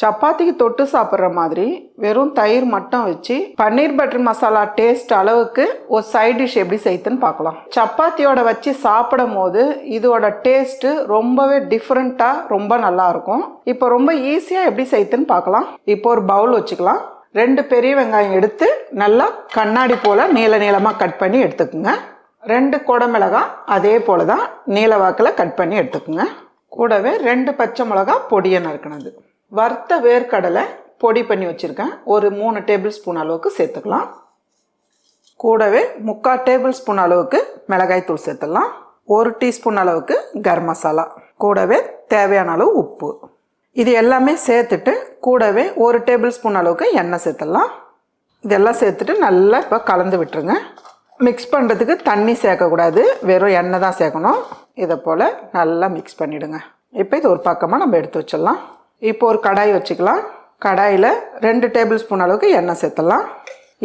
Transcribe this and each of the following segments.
சப்பாத்திக்கு தொட்டு சாப்பிட்ற மாதிரி வெறும் தயிர் மட்டும் வச்சு பன்னீர் பட்டர் மசாலா டேஸ்ட் அளவுக்கு ஒரு சைட் டிஷ் எப்படி செய்யுதுன்னு பார்க்கலாம். சப்பாத்தியோட வச்சு சாப்பிடும் போது இதோட டேஸ்ட்டு ரொம்பவே டிஃப்ரெண்ட்டாக ரொம்ப நல்லா இருக்கும். இப்போ ரொம்ப ஈஸியாக எப்படி செய்யுதுன்னு பார்க்கலாம். இப்போ ஒரு பவுல் வச்சுக்கலாம். ரெண்டு பெரிய வெங்காயம் எடுத்து நல்லா கண்ணாடி போல் நீள நீளமாக கட் பண்ணி எடுத்துக்கோங்க. ரெண்டு குடமிளகா அதே போல தான் நீல வாக்கில் கட் பண்ணி எடுத்துக்கோங்க. கூடவே ரெண்டு பச்சை மிளகா பொடியை நறுக்கினது. வறுத்த வேர்க்கடலை பொடி பண்ணி வச்சுருக்கேன். ஒரு மூணு டேபிள் ஸ்பூன் அளவுக்கு சேர்த்துக்கலாம். கூடவே முக்கால் டேபிள் ஸ்பூன் அளவுக்கு மிளகாய் தூள் சேர்த்துடலாம் ஒரு டீஸ்பூன் அளவுக்கு கரம் மசாலா. கூடவே தேவையான அளவு உப்பு. இது எல்லாமே சேர்த்துட்டு கூடவே ஒரு டேபிள் ஸ்பூன் அளவுக்கு எண்ணெய் சேர்த்துடலாம். இதெல்லாம் சேர்த்துட்டு நல்லா இப்போ கலந்து விட்டுருங்க. மிக்ஸ் பண்ணுறதுக்கு தண்ணி சேர்க்கக்கூடாது. வெறும் எண்ணெய் தான் சேர்க்கணும். இதை போல் நல்லா மிக்ஸ் பண்ணிவிடுங்க இப்போ இது ஒரு பக்கமாக நம்ம எடுத்து வச்சிடலாம். இப்போ ஒரு கடாய் வச்சுக்கலாம். கடாயில் ரெண்டு டேபிள் ஸ்பூன் அளவுக்கு எண்ணெய் சேர்த்துடலாம்.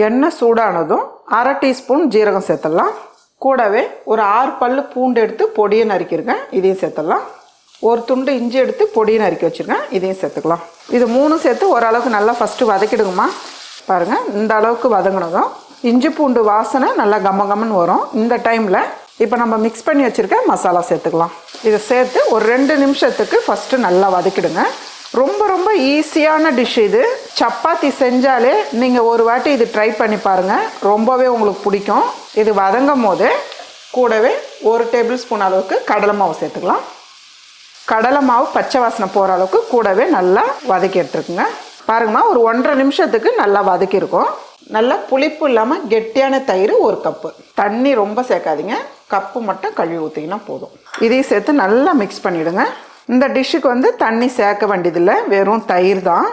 எண்ணெய் சூடானதும் அரை டீஸ்பூன் ஜீரகம் சேர்த்துடலாம். கூடவே ஒரு ஆறு பல் பூண்டு எடுத்து பொடியை நறுக்கியிருக்கேன் இதையும் சேர்த்துடலாம். ஒரு துண்டு இஞ்சி எடுத்து பொடியை நறுக்கி வச்சுருக்கேன். இதையும் சேர்த்துக்கலாம். இது மூணும் சேர்த்து ஓரளவுக்கு நல்லா ஃபஸ்ட்டு வதக்கிடுங்கம்மா. பாருங்கள் இந்த அளவுக்கு வதங்கினதும் இஞ்சி பூண்டு வாசனை நல்லா கம்ம கம்மன்னு வரும். இந்த டைமில் இப்போ நம்ம மிக்ஸ் பண்ணி வச்சுருக்க மசாலா சேர்த்துக்கலாம். இதை சேர்த்து ஒரு ரெண்டு நிமிஷத்துக்கு ஃபஸ்ட்டு நல்லா வதக்கிடுங்க. ரொம்ப ரொம்ப ஈஸியான டிஷ் இது. சப்பாத்தி செஞ்சாலே நீங்கள் ஒரு வாட்டி இது ட்ரை பண்ணி பாருங்கள் ரொம்பவே உங்களுக்கு பிடிக்கும். இது வதங்கும் போது கூடவே ஒரு டேபிள் ஸ்பூன் அளவுக்கு கடலை மாவு சேர்த்துக்கலாம். கடலை மாவு பச்சை வாசனை போகிற அளவுக்கு கூடவே நல்லா வதக்கி எடுத்துருக்குங்க பாருங்கம்மா ஒரு ஒன்றரை நிமிஷத்துக்கு நல்லா வதக்கியிருக்கோம் நல்லா புளிப்பு இல்லாமல் கெட்டியான தயிர் ஒரு கப்பு. தண்ணி ரொம்ப சேர்க்காதீங்க. கப்பு மட்டும் கழுவி ஊற்றிங்கன்னா போதும். இதையும் சேர்த்து நல்லா மிக்ஸ் பண்ணிவிடுங்க இந்த டிஷ்ஷுக்கு வந்து தண்ணி சேர்க்க வேண்டியதில்லை. வெறும் தயிர் தான்.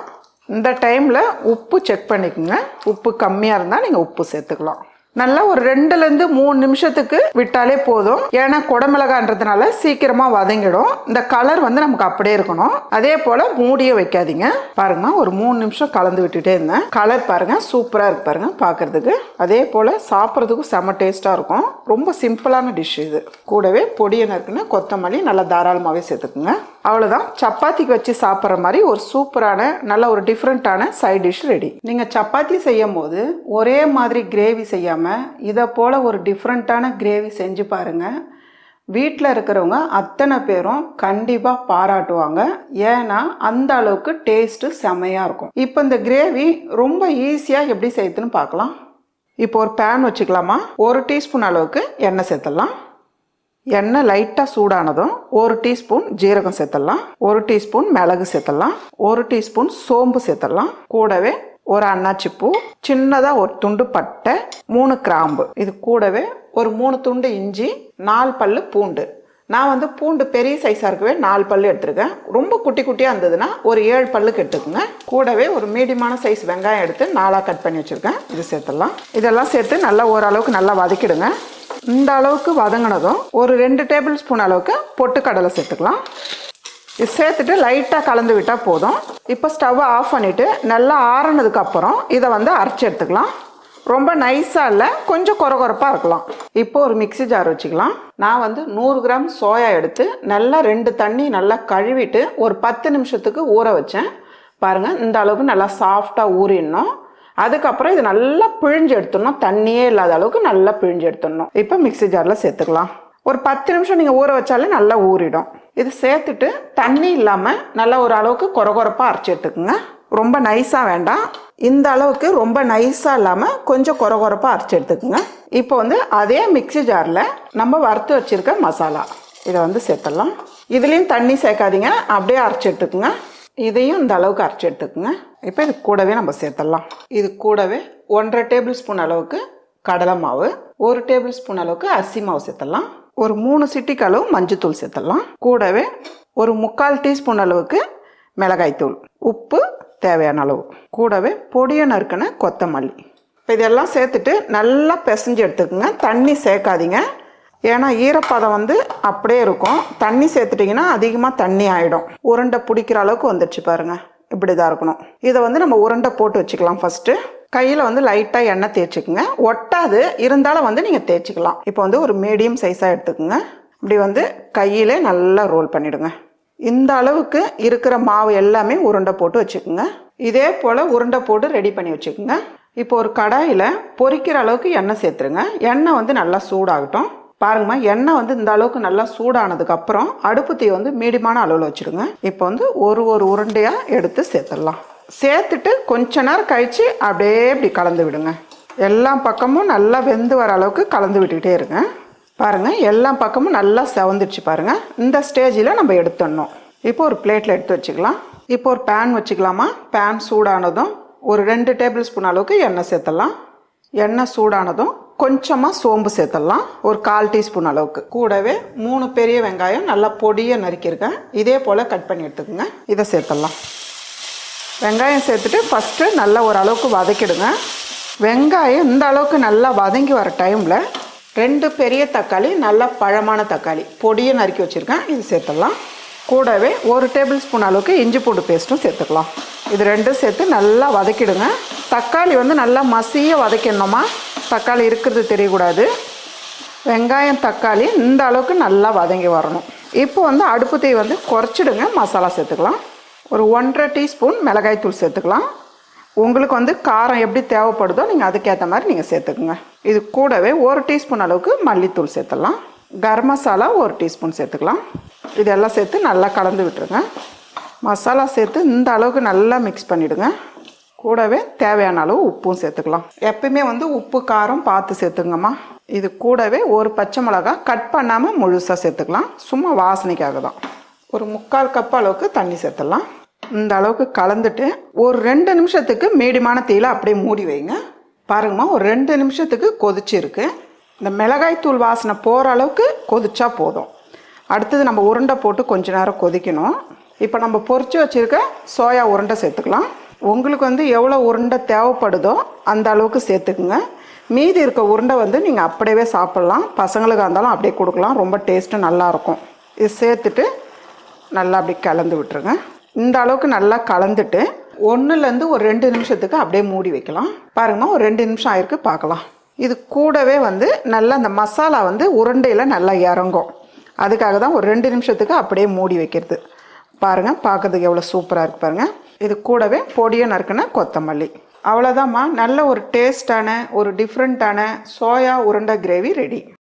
இந்த டைமில் உப்பு செக் பண்ணிக்கோங்க. உப்பு கம்மியாக இருந்தால் நீங்கள் உப்பு சேர்த்துக்கலாம். நல்லா ஒரு ரெண்டுலேருந்து மூணு நிமிஷத்துக்கு விட்டாலே போதும். ஏன்னா குடமிளகான்றதுனால சீக்கிரமாக வதங்கிடும். இந்த கலர் வந்து நமக்கு அப்படியே இருக்கணும். அதே போல் மூடியே வைக்காதீங்க. பாருங்கம்மா ஒரு மூணு நிமிஷம் கலந்து விட்டுட்டே இருந்தேன். கலர் பாருங்க சூப்பராக இருக்கு பாருங்க பார்க்கறதுக்கு. அதே போல் சாப்பிட்றதுக்கும் செம டேஸ்ட்டாக இருக்கும். ரொம்ப சிம்பிளான டிஷ் இது. கூடவே பொடியை நறுக்குன்னு கொத்தமல்லி நல்லா தாராளமாகவே சேர்த்துக்குங்க. அவ்வளோதான் சப்பாத்திக்கு வச்சு சாப்பிட்ற மாதிரி ஒரு சூப்பரான நல்ல ஒரு டிஃப்ரெண்ட்டான சைட் டிஷ் ரெடி நீங்கள் சப்பாத்தி செய்யும் போது ஒரே மாதிரி கிரேவி செய்யாமல் இதை போல் ஒரு டிஃப்ரெண்ட்டான கிரேவி செஞ்சு பாருங்கள் வீட்டில் இருக்கிறவங்க அத்தனை பேரும் கண்டிப்பாக பாராட்டுவாங்க. ஏன்னா அந்த அளவுக்கு டேஸ்ட்டு செமையாக இருக்கும். இப்போ இந்த கிரேவி ரொம்ப ஈஸியாக எப்படி செய்யுதுன்னு பார்க்கலாம். இப்போ ஒரு பேன் வச்சுக்கலாமா? ஒரு டீஸ்பூன் அளவுக்கு எண்ணெய் சேர்த்துடலாம். எண்ணெய் லைட்டாக சூடானதும் ஒரு டீஸ்பூன் ஜீரகம் சேர்த்துடலாம். ஒரு டீஸ்பூன் மிளகு சேர்த்துடலாம். ஒரு டீஸ்பூன் சோம்பு சேர்த்துடலாம். கூடவே ஒரு அன்னாச்சி பூ சின்னதாக ஒரு துண்டு பட்டை மூணு கிராம்பு. இது கூடவே ஒரு மூணு துண்டு இஞ்சி நாலு பல் பூண்டு. நான் வந்து பூண்டு பெரிய சைஸாக இருக்கவே நாலு பல்லு எடுத்துருக்கேன். ரொம்ப குட்டி குட்டியாக இருந்ததுன்னா ஒரு ஏழு பல்லுக்கு எடுத்துக்கோங்க. கூடவே ஒரு மீடியமான சைஸ் வெங்காயம் எடுத்து நாலாக கட் பண்ணி வச்சுருக்கேன். இது சேர்த்துடலாம். இதெல்லாம் சேர்த்து நல்லா ஓரளவுக்கு நல்லா வதக்கிடுங்க. இந்த அளவுக்கு வதங்கினதும் ஒரு ரெண்டு டேபிள் ஸ்பூன் அளவுக்கு பொட்டுக்கடலை சேர்த்துக்கலாம். இது சேர்த்துட்டு லைட்டாக கலந்து விட்டால் போதும். இப்போ ஸ்டவ்வை ஆஃப் பண்ணிவிட்டு நல்லா ஆறினதுக்கப்புறம் இதை வந்து அரைச்சி எடுத்துக்கலாம். ரொம்ப நைஸாக இல்லை கொஞ்சம் குறகுறப்பாக இருக்கலாம். இப்போ ஒரு மிக்ஸி ஜார் வச்சுக்கலாம். நான் வந்து நூறு கிராம் சோயா எடுத்து நல்லா ரெண்டு தண்ணி நல்லா கழுவிட்டு ஒரு பத்து நிமிஷத்துக்கு ஊற வச்சேன். பாருங்கள் இந்த அளவுக்கு நல்லா சாஃப்டாக ஊறிடணும். அதுக்கப்புறம் இது நல்லா பிழிஞ்சு எடுத்துடணும். தண்ணியே இல்லாத அளவுக்கு நல்லா பிழிஞ்சு எடுத்துடணும். இப்போ மிக்ஸி ஜாரில் சேர்த்துக்கலாம். ஒரு பத்து நிமிஷம் நீங்கள் ஊற வச்சாலே நல்லா ஊறிடும். இது சேர்த்துட்டு தண்ணி இல்லாமல் நல்லா ஒரு அளவுக்கு குறகுறப்பாக அரைச்சி எடுத்துக்கோங்க. ரொம்ப நைஸாக வேண்டாம். இந்த அளவுக்கு ரொம்ப நைஸாக இல்லாமல் கொஞ்சம் குறகுறப்பாக அரைச்சி எடுத்துக்கோங்க. இப்போ வந்து அதே மிக்ஸி ஜாரில் நம்ம வறுத்து வச்சுருக்க மசாலா இதை வந்து சேர்த்துடலாம். இதுலேயும் தண்ணி சேர்க்காதீங்க. அப்படியே அரைச்சி எடுத்துக்கோங்க. இதையும் இந்த அளவுக்கு அரைச்சி எடுத்துக்கோங்க. இப்போ இது கூடவே நம்ம சேர்த்துடலாம். இது கூடவே ஒன்றரை டேபிள் ஸ்பூன் அளவுக்கு கடலை மாவு ஒரு டேபிள் ஸ்பூன் அளவுக்கு அரிசி மாவு சேர்த்துடலாம். ஒரு மூணு சிட்டிக்கு அளவு மஞ்சத்தூள் சேர்த்துடலாம். கூடவே ஒரு முக்கால் டீஸ்பூன் அளவுக்கு மிளகாய்த்தூள். உப்பு தேவையான அளவு. கூடவே பொடியை நறுக்கின கொத்தமல்லி. இப்போ இதெல்லாம் சேர்த்துட்டு நல்லா பிசைஞ்சு எடுத்துக்கோங்க. தண்ணி சேர்க்காதீங்க. ஏன்னா ஈரப்பதம் வந்து அப்படியே இருக்கும். தண்ணி சேர்த்துட்டிங்கன்னா அதிகமாக தண்ணி ஆகிடும் உருண்டை பிடிக்கிற அளவுக்கு வந்துடுச்சு பாருங்க. இப்படி தான் இருக்கணும். இதை வந்து நம்ம உருண்டை போட்டு வச்சுக்கலாம் ஃபஸ்ட்டு கையில் வந்து லைட்டாக எண்ணெய் தேய்ச்சிக்குங்க. ஒட்டாது இருந்தாலும் வந்து நீங்கள் தேய்ச்சிக்கலாம். இப்போ வந்து ஒரு மீடியம் சைஸாக எடுத்துக்கோங்க. இப்படி வந்து கையிலே நல்லா ரோல் பண்ணிவிடுங்க இந்த அளவுக்கு இருக்கிற மாவு எல்லாமே உருண்டை போட்டு வச்சுக்கோங்க. இதே போல் உருண்டை போட்டு ரெடி பண்ணி வச்சுக்கோங்க. இப்போ ஒரு கடாயில் பொறிக்கிற அளவுக்கு எண்ணெய் சேர்த்துருங்க. எண்ணெய் வந்து நல்லா சூடாகட்டும். பாருங்கம்மா எண்ணெய் வந்து இந்த அளவுக்கு நல்லா சூடானதுக்கப்புறம் அடுப்பு தீ வந்து மீடியமான அளவில் வச்சுடுங்க. இப்போ வந்து ஒரு ஒரு உருண்டையாக எடுத்து சேர்த்துடலாம். சேர்த்துட்டு கொஞ்ச நேரம் கழித்து அப்படியே இப்படி கலந்து விடுங்க. எல்லா பக்கமும் நல்லா வெந்து வர அளவுக்கு கலந்து விட்டுக்கிட்டே இருங்க. பாருங்கள் எல்லா பக்கமும் நல்லா செவந்துடுச்சு பாருங்கள் இந்த ஸ்டேஜில் நம்ம எடுத்துடணும். இப்போ ஒரு பிளேட்டில் எடுத்து வச்சுக்கலாம். இப்போ ஒரு பேன் வச்சுக்கலாமா? பேன் சூடானதும் ஒரு ரெண்டு டேபிள் ஸ்பூன் அளவுக்கு எண்ணெய் சேர்த்தலாம் எண்ணெய் சூடானதும் கொஞ்சமாக சோம்பு சேர்த்துடலாம். ஒரு கால் டீஸ்பூன் அளவுக்கு. கூடவே மூணு பெரிய வெங்காயம் நல்லா பொடியை நறுக்கியிருக்கேன். இதே போல் கட் பண்ணி எடுத்துக்கோங்க. இதை சேர்த்துடலாம். வெங்காயம் சேர்த்துட்டு ஃபஸ்ட்டு நல்லா ஓரளவுக்கு வதக்கிடுங்க. வெங்காயம் இந்த அளவுக்கு நல்லா வதங்கி வர டைமில் ரெண்டு பெரிய தக்காளி நல்லா பழமான தக்காளி பொடியை நறுக்கி வச்சுருக்கேன். இது சேர்த்துடலாம். கூடவே ஒரு டேபிள் ஸ்பூன் அளவுக்கு இஞ்சி பூண்டு பேஸ்ட்டும் சேர்த்துக்கலாம். இது ரெண்டும் சேர்த்து நல்லா வதக்கிடுங்க. தக்காளி வந்து நல்லா மசிய வதக்கிடணுமா தக்காளி இருக்கிறது தெரியக்கூடாது. வெங்காயம் தக்காளி இந்த அளவுக்கு நல்லா வதங்கி வரணும். இப்போ வந்து அடுப்பு தீ வந்து குறைச்சிடுங்க. மசாலா சேர்த்துக்கலாம். ஒரு ஒன்றரை டீஸ்பூன் மிளகாய்த்தூள் சேர்த்துக்கலாம். உங்களுக்கு வந்து காரம் எப்படி தேவைப்படுதோ நீங்கள் அதுக்கேற்ற மாதிரி நீங்கள் சேர்த்துக்குங்க. இது கூடவே ஒரு டீஸ்பூன் அளவுக்கு மல்லித்தூள் சேர்த்துடலாம். கரம் மசாலா ஒரு டீஸ்பூன் சேர்த்துக்கலாம். இதெல்லாம் சேர்த்து நல்லா கலந்து விட்டுருங்க. மசாலா சேர்த்து இந்த அளவுக்கு நல்லா மிக்ஸ் பண்ணிவிடுங்க கூடவே தேவையான அளவு உப்பும் சேர்த்துக்கலாம். எப்பயுமே வந்து உப்பு காரம் பார்த்து சேர்த்துங்கம்மா. இது கூடவே ஒரு பச்சை மிளகா கட் பண்ணாமல் முழுசாக சேர்த்துக்கலாம். சும்மா வாசனைக்காக தான். ஒரு முக்கால் கப் அளவுக்கு தண்ணி சேர்த்துடலாம். இந்த அளவுக்கு கலந்துட்டு ஒரு ரெண்டு நிமிஷத்துக்கு மீடியமான தீயில அப்படியே மூடி வைங்க. பாருங்கம்மா ஒரு ரெண்டு நிமிஷத்துக்கு கொதிச்சிருக்கு இந்த மிளகாய் தூள் வாசனை போகிற அளவுக்கு கொதிச்சா போதும். அடுத்தது நம்ம உருண்டை போட்டு கொஞ்ச நேரம் கொதிக்கணும். இப்போ நம்ம பொறிச்சு வச்சுருக்க சோயா உருண்டை சேர்த்துக்கலாம். உங்களுக்கு வந்து எவ்வளோ உருண்டை தேவைப்படுதோ அந்த அளவுக்கு சேர்த்துக்குங்க. மீதி இருக்க உருண்டை வந்து நீங்கள் அப்படியே சாப்பிட்லாம். பசங்களுக்கு இருந்தாலும் அப்படியே கொடுக்கலாம். ரொம்ப டேஸ்ட்டு நல்லாயிருக்கும் இது சேர்த்துட்டு நல்லா அப்படி கலந்து விட்டுருங்க. இந்த அளவுக்கு நல்லா கலந்துட்டு ஒன்றுலேருந்து ஒரு ரெண்டு நிமிஷத்துக்கு அப்படியே மூடி வைக்கலாம். பாருங்கம்மா ஒரு ரெண்டு நிமிஷம் ஆயிருக்கு பார்க்கலாம். இது கூடவே வந்து நல்லா அந்த மசாலா வந்து உருண்டையில் நல்லா இறங்கும். அதுக்காக தான் ஒரு ரெண்டு நிமிஷத்துக்கு அப்படியே மூடி வைக்கிறது. பாருங்கள் பார்க்கறதுக்கு எவ்வளோ சூப்பராக இருக்குது பாருங்கள் இது கூடவே பொடியை நறுக்கின கொத்தமல்லி. அவ்வளோதாம்மா நல்ல ஒரு டேஸ்டான ஒரு டிஃப்ரெண்ட்டான சோயா உருண்டை கிரேவி ரெடி